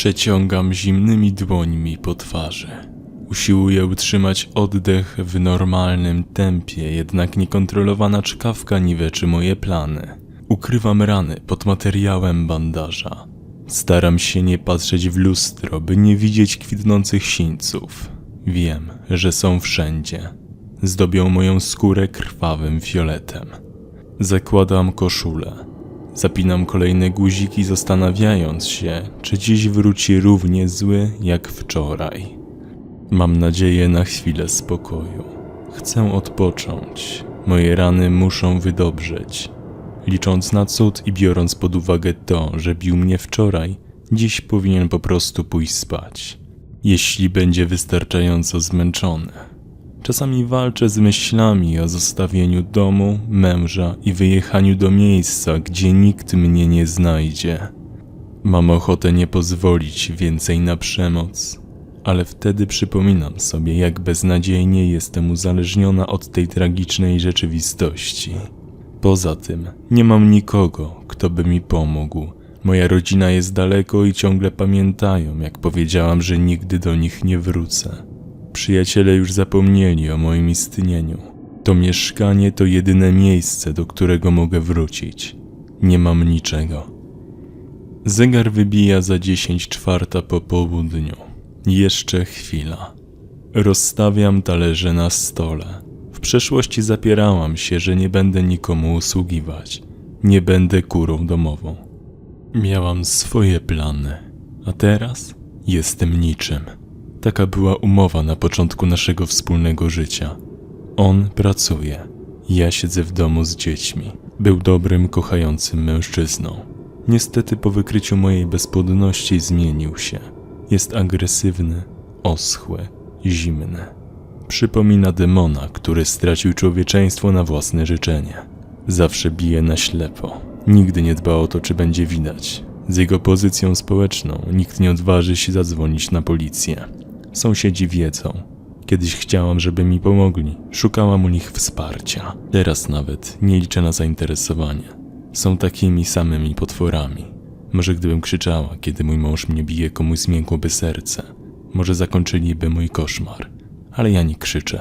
Przeciągam zimnymi dłońmi po twarzy. Usiłuję utrzymać oddech w normalnym tempie, jednak niekontrolowana czkawka niweczy moje plany. Ukrywam rany pod materiałem bandaża. Staram się nie patrzeć w lustro, by nie widzieć kwitnących sińców. Wiem, że są wszędzie. Zdobią moją skórę krwawym fioletem. Zakładam koszulę. Zapinam kolejne guziki, zastanawiając się, czy dziś wróci równie zły jak wczoraj. Mam nadzieję na chwilę spokoju. Chcę odpocząć. Moje rany muszą wydobrzeć. Licząc na cud i biorąc pod uwagę to, że bił mnie wczoraj, dziś powinien po prostu pójść spać. Jeśli będzie wystarczająco zmęczony. Czasami walczę z myślami o zostawieniu domu, męża i wyjechaniu do miejsca, gdzie nikt mnie nie znajdzie. Mam ochotę nie pozwolić więcej na przemoc, ale wtedy przypominam sobie, jak beznadziejnie jestem uzależniona od tej tragicznej rzeczywistości. Poza tym, nie mam nikogo, kto by mi pomógł. Moja rodzina jest daleko i ciągle pamiętają, jak powiedziałam, że nigdy do nich nie wrócę. Przyjaciele już zapomnieli o moim istnieniu. To mieszkanie to jedyne miejsce, do którego mogę wrócić. Nie mam niczego. Zegar wybija za dziesięć czwarta po południu. Jeszcze chwila. Rozstawiam talerze na stole. W przeszłości zapierałam się, że nie będę nikomu usługiwać. Nie będę kurą domową. Miałam swoje plany, a teraz jestem niczym. Taka była umowa na początku naszego wspólnego życia. On pracuje, ja siedzę w domu z dziećmi. Był dobrym, kochającym mężczyzną. Niestety po wykryciu mojej bezpłodności zmienił się. Jest agresywny, oschły, zimny. Przypomina demona, który stracił człowieczeństwo na własne życzenie. Zawsze bije na ślepo. Nigdy nie dba o to, czy będzie widać. Z jego pozycją społeczną nikt nie odważy się zadzwonić na policję. Sąsiedzi wiedzą. Kiedyś chciałam, żeby mi pomogli. Szukałam u nich wsparcia. Teraz nawet nie liczę na zainteresowanie. Są takimi samymi potworami. Może gdybym krzyczała, kiedy mój mąż mnie bije, komuś zmiękłoby serce. Może zakończyliby mój koszmar. Ale ja nie krzyczę.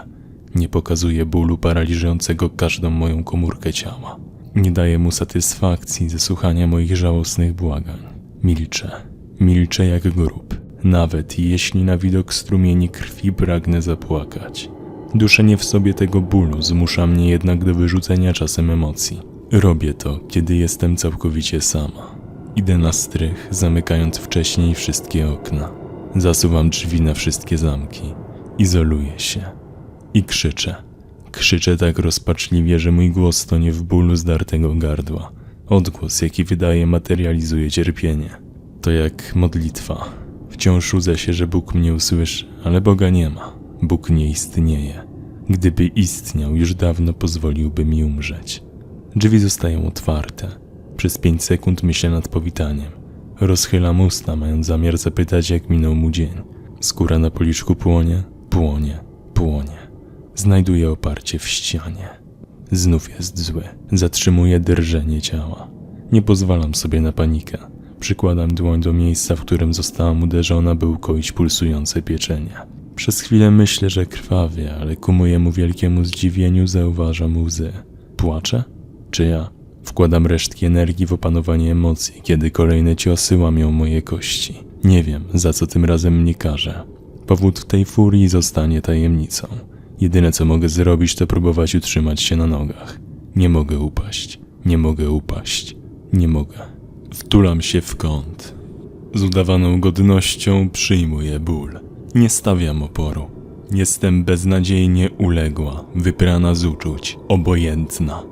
Nie pokazuję bólu paraliżującego każdą moją komórkę ciała. Nie daję mu satysfakcji ze słuchania moich żałosnych błagań. Milczę. Milczę jak grób. Nawet jeśli na widok strumieni krwi pragnę zapłakać. Duszenie w sobie tego bólu zmusza mnie jednak do wyrzucenia czasem emocji. Robię to, kiedy jestem całkowicie sama. Idę na strych, zamykając wcześniej wszystkie okna. Zasuwam drzwi na wszystkie zamki. Izoluję się. I krzyczę. Krzyczę tak rozpaczliwie, że mój głos tonie w bólu zdartego gardła. Odgłos, jaki wydaje, materializuje cierpienie. To jak modlitwa. Wciąż łudzę się, że Bóg mnie usłyszy, ale Boga nie ma. Bóg nie istnieje. Gdyby istniał, już dawno pozwoliłby mi umrzeć. Drzwi zostają otwarte. Przez pięć sekund myślę nad powitaniem. Rozchylam usta, mając zamiar zapytać, jak minął mu dzień. Skóra na policzku płonie, płonie, płonie. Znajduję oparcie w ścianie. Znów jest zły. Zatrzymuję drżenie ciała. Nie pozwalam sobie na panikę. Przykładam dłoń do miejsca, w którym zostałam uderzona, by ukoić pulsujące pieczenie. Przez chwilę myślę, że krwawie, ale ku mojemu wielkiemu zdziwieniu zauważam łzy. Płaczę? Czy ja? Wkładam resztki energii w opanowanie emocji, kiedy kolejne ciosy łamią moje kości. Nie wiem, za co tym razem mnie karze. Powód tej furii zostanie tajemnicą. Jedyne co mogę zrobić, to próbować utrzymać się na nogach. Nie mogę upaść, nie mogę upaść, nie mogę. Wtulam się w kąt. Z udawaną godnością przyjmuję ból. Nie stawiam oporu. Jestem beznadziejnie uległa, wyprana z uczuć, obojętna.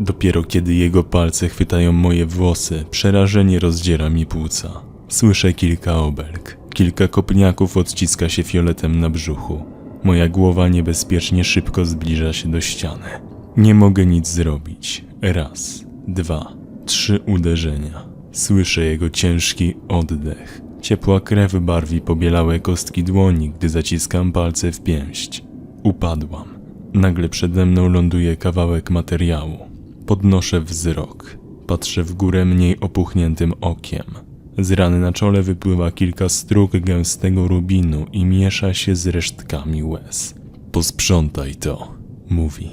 Dopiero kiedy jego palce chwytają moje włosy, przerażenie rozdziera mi płuca. Słyszę kilka obelg. Kilka kopniaków odciska się fioletem na brzuchu. Moja głowa niebezpiecznie szybko zbliża się do ściany. Nie mogę nic zrobić. Raz, dwa, trzy uderzenia. Słyszę jego ciężki oddech. Ciepła krew barwi pobielałe kostki dłoni, gdy zaciskam palce w pięść. Upadłam. Nagle przede mną ląduje kawałek materiału. Podnoszę wzrok. Patrzę w górę mniej opuchniętym okiem. Z rany na czole wypływa kilka strug gęstego rubinu i miesza się z resztkami łez. Posprzątaj to, mówi.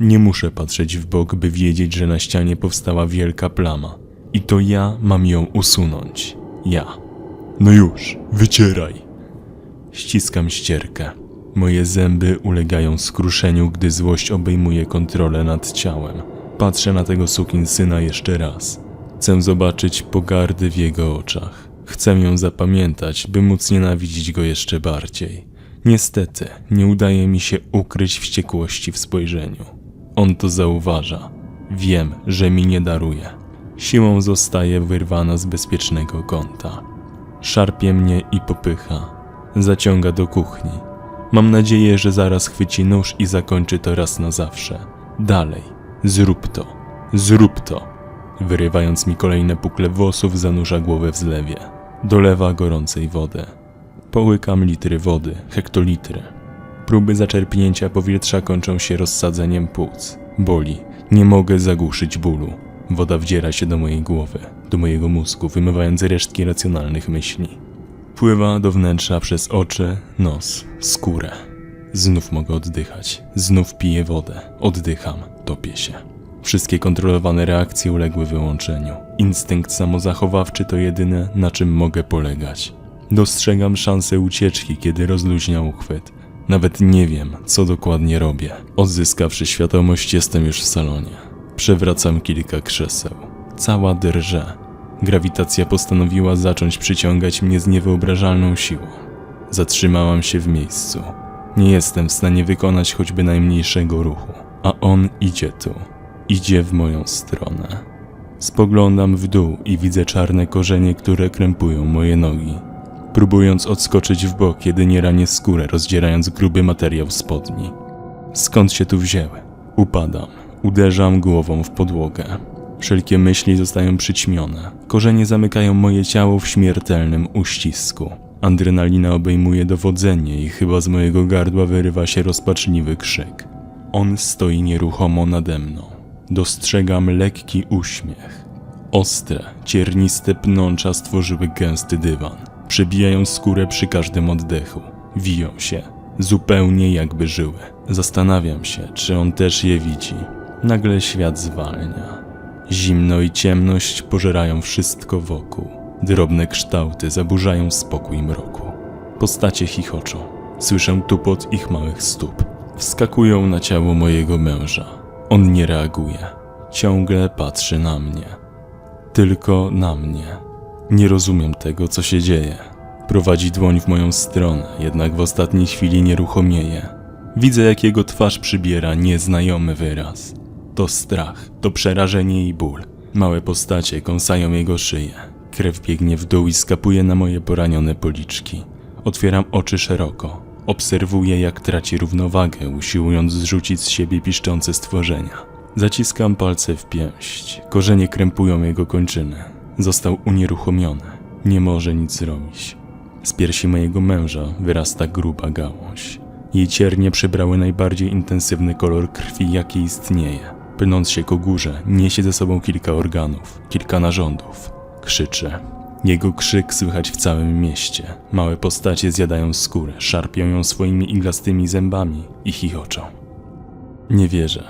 Nie muszę patrzeć w bok, by wiedzieć, że na ścianie powstała wielka plama. I to ja mam ją usunąć. Ja. No już, wycieraj. Ściskam ścierkę. Moje zęby ulegają skruszeniu, gdy złość obejmuje kontrolę nad ciałem. Patrzę na tego syna jeszcze raz. Chcę zobaczyć pogardy w jego oczach. Chcę ją zapamiętać, by móc nienawidzić go jeszcze bardziej. Niestety, nie udaje mi się ukryć wściekłości w spojrzeniu. On to zauważa. Wiem, że mi nie daruje. Siłą zostaje wyrwana z bezpiecznego kąta. Szarpie mnie i popycha. Zaciąga do kuchni. Mam nadzieję, że zaraz chwyci nóż i zakończy to raz na zawsze. Dalej, zrób to, zrób to. Wyrywając mi kolejne pukle włosów, zanurza głowę w zlewie. Dolewa gorącej wody. Połykam litry wody, hektolitry. Próby zaczerpnięcia powietrza kończą się rozsadzeniem płuc. Boli. Nie mogę zagłuszyć bólu. Woda wdziera się do mojej głowy, do mojego mózgu, wymywając resztki racjonalnych myśli. Pływa do wnętrza przez oczy, nos, skórę. Znów mogę oddychać. Znów piję wodę. Oddycham. Topię się. Wszystkie kontrolowane reakcje uległy wyłączeniu. Instynkt samozachowawczy to jedyne, na czym mogę polegać. Dostrzegam szansę ucieczki, kiedy rozluźnia uchwyt. Nawet nie wiem, co dokładnie robię. Odzyskawszy świadomość, jestem już w salonie. Przewracam kilka krzeseł. Cała drże. Grawitacja postanowiła zacząć przyciągać mnie z niewyobrażalną siłą. Zatrzymałam się w miejscu. Nie jestem w stanie wykonać choćby najmniejszego ruchu, a on idzie tu. Idzie w moją stronę. Spoglądam w dół i widzę czarne korzenie, które krępują moje nogi. Próbując odskoczyć w bok, jedynie ranię skórę, rozdzierając gruby materiał spodni. Skąd się tu wzięły? Upadam. Uderzam głową w podłogę. Wszelkie myśli zostają przyćmione. Korzenie zamykają moje ciało w śmiertelnym uścisku. Adrenalina obejmuje dowodzenie i chyba z mojego gardła wyrywa się rozpaczliwy krzyk. On stoi nieruchomo nade mną. Dostrzegam lekki uśmiech. Ostre, cierniste pnącza stworzyły gęsty dywan. Przebijają skórę przy każdym oddechu. Wiją się, zupełnie jakby żyły. Zastanawiam się, czy on też je widzi. Nagle świat zwalnia. Zimno i ciemność pożerają wszystko wokół. Drobne kształty zaburzają spokój mroku. Postacie chichoczą. Słyszę tupot ich małych stóp. Wskakują na ciało mojego męża. On nie reaguje. Ciągle patrzy na mnie. Tylko na mnie. Nie rozumiem tego, co się dzieje. Prowadzi dłoń w moją stronę, jednak w ostatniej chwili nieruchomieje. Widzę, jak jego twarz przybiera nieznajomy wyraz. To strach, to przerażenie i ból. Małe postacie kąsają jego szyję. Krew biegnie w dół i skapuje na moje poranione policzki. Otwieram oczy szeroko. Obserwuję, jak traci równowagę, usiłując zrzucić z siebie piszczące stworzenia. Zaciskam palce w pięść. Korzenie krępują jego kończyny. Został unieruchomiony. Nie może nic zrobić. Z piersi mojego męża wyrasta gruba gałąź. Jej ciernie przybrały najbardziej intensywny kolor krwi, jaki istnieje. Pnąc się ku górze, niesie ze sobą kilka organów, kilka narządów. Krzycze. Jego krzyk słychać w całym mieście. Małe postacie zjadają skórę, szarpią ją swoimi iglastymi zębami i chichoczą. Nie wierzę.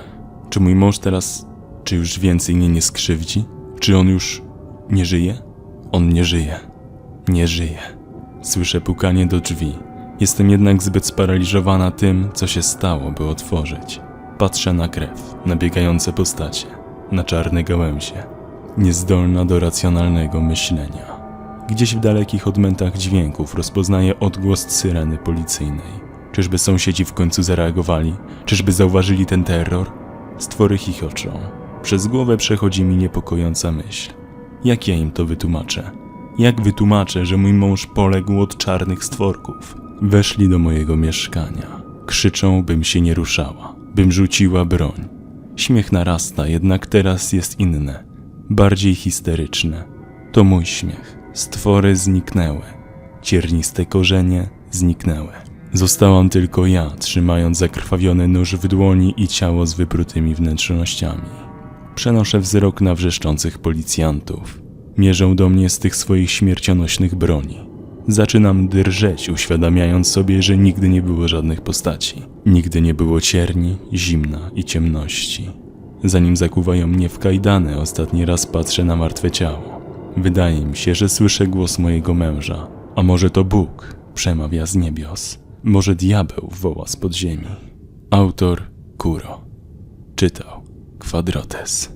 Czy mój mąż teraz, czy już więcej mnie nie skrzywdzi? Czy on już nie żyje? On nie żyje. Nie żyje. Słyszę pukanie do drzwi. Jestem jednak zbyt sparaliżowana tym, co się stało, by otworzyć. Patrzę na krew, na biegające postacie, na czarne gałęzie. Niezdolna do racjonalnego myślenia. Gdzieś w dalekich odmętach dźwięków rozpoznaję odgłos syreny policyjnej. Czyżby sąsiedzi w końcu zareagowali? Czyżby zauważyli ten terror? Stwory chichoczą. Przez głowę przechodzi mi niepokojąca myśl. Jak ja im to wytłumaczę? Jak wytłumaczę, że mój mąż poległ od czarnych stworków? Weszli do mojego mieszkania. Krzyczą, bym się nie ruszała, bym rzuciła broń. Śmiech narasta, jednak teraz jest inne, bardziej histeryczne. To mój śmiech. Stwory zniknęły. Cierniste korzenie zniknęły. Zostałam tylko ja, trzymając zakrwawiony nóż w dłoni i ciało z wyprutymi wnętrznościami. Przenoszę wzrok na wrzeszczących policjantów. Mierzą do mnie z tych swoich śmiercionośnych broni. Zaczynam drżeć, uświadamiając sobie, że nigdy nie było żadnych postaci. Nigdy nie było cierni, zimna i ciemności. Zanim zakuwają mnie w kajdany, ostatni raz patrzę na martwe ciało. Wydaje mi się, że słyszę głos mojego męża. A może to Bóg przemawia z niebios? Może diabeł woła z podziemi? Autor Kuro. Czytał Kwadrotes.